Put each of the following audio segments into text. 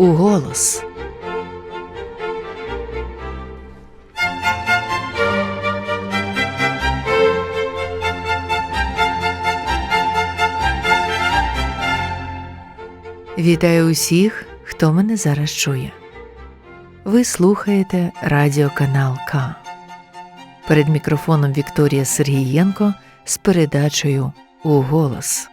у голос. Вітаю усіх, хто мене зараз чує. Ви слухаєте радіоканал К. Перед мікрофоном Вікторія Сергієнко з передачею у голос.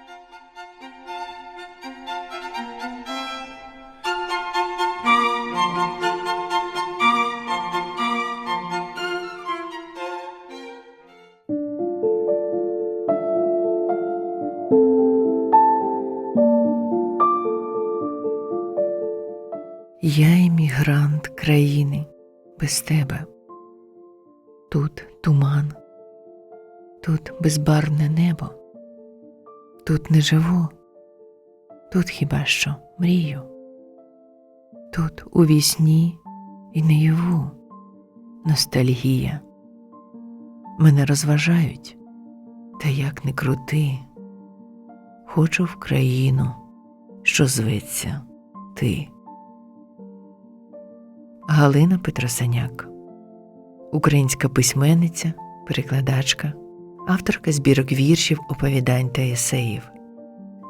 Я емігрант країни. Без тебе. Тут туман, тут безбарвне небо, тут не живу, тут хіба що мрію, тут у вісні і наяву. Ностальгія. Мене розважають, та як не крути, хочу в країну, що зветься ти. Галина Петросаняк, українська письменниця, перекладачка, авторка збірок віршів, оповідань та есеїв.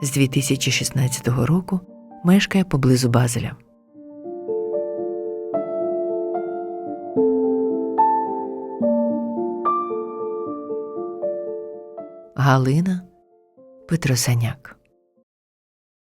З 2016 року мешкає поблизу Базеля. Галина Петросаняк.